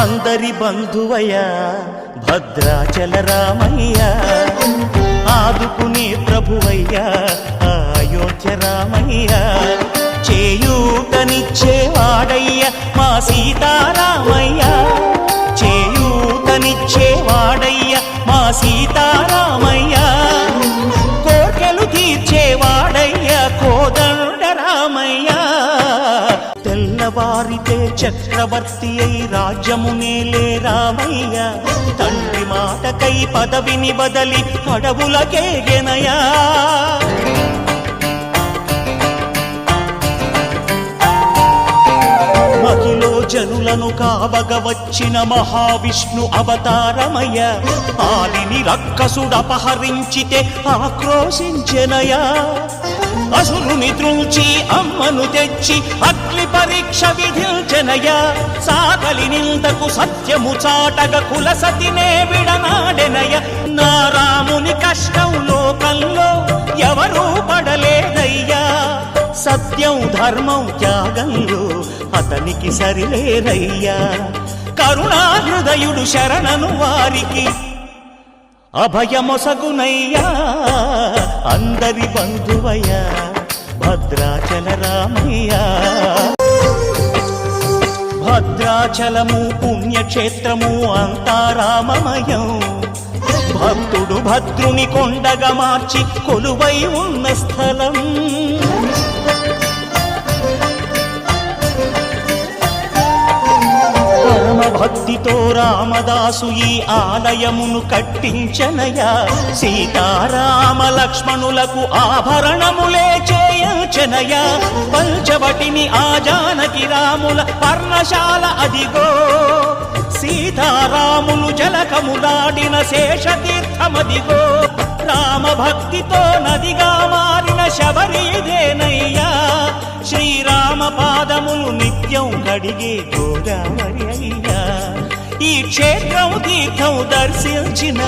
అందరి బంధువయ్యా భద్రాచల రామయ్య ఆదుకునే ప్రభువయ్య అయోధ్య రామయ్య చేయూతనిచ్చే వాడయ్య మా సీతారామయ్య. తెల్లవారితే చక్రవర్తి అయి రాజ్యమునేలే రామయ్య. తండ్రి మాటకై పదవిని బదలి అడవులకేగెనయా మహిలో జనులను కావగ వచ్చిన మహావిష్ణు అవతారమయ ఆలిని రక్కసుడపహరించితే ఆక్రోశించెనయా అసురుని త్రుంచి అమ్మను తెచ్చి అగ్ని పరీక్ష విధించనయ సాగలి నిందకు సత్యము చాటగ కుల సతినే విడనాడెనయ నా రాముని కష్టం లోకంలో ఎవరూ పడలేదయ్యా. సత్యం ధర్మం త్యాగంలో అతనికి సరిలేరయ్యా కరుణా హృదయుడు శరణను వారికి అభయమొసగునయ్యా అందరి బంధువయ్యా భద్రాచల రామయ్యా భద్రాచలము పుణ్యక్షేత్రము అంతా రామమయం భక్తుడు భద్రుని కొండగా మార్చి కొలువై ఉన్న స్థలం. భక్తితో రామదాసు ఈ ఆలయమును కట్టించనయా? సీతారామ లక్ష్మణులకు ఆభరణములే చేయించనయా? పంచవటిని ఆ జానకి రాముల పర్ణశాల అదిగో. సీతారాములు జలకములాడిన శేషతీర్థమదిగో. రామ భక్తితో నదిగా మారిన శబరీదేనయ్యా? శ్రీరామ పాదములు నిత్యం కడిగే గోదావరి అయ్యా. ఈ క్షేత్రం తీర్థం దర్శించిన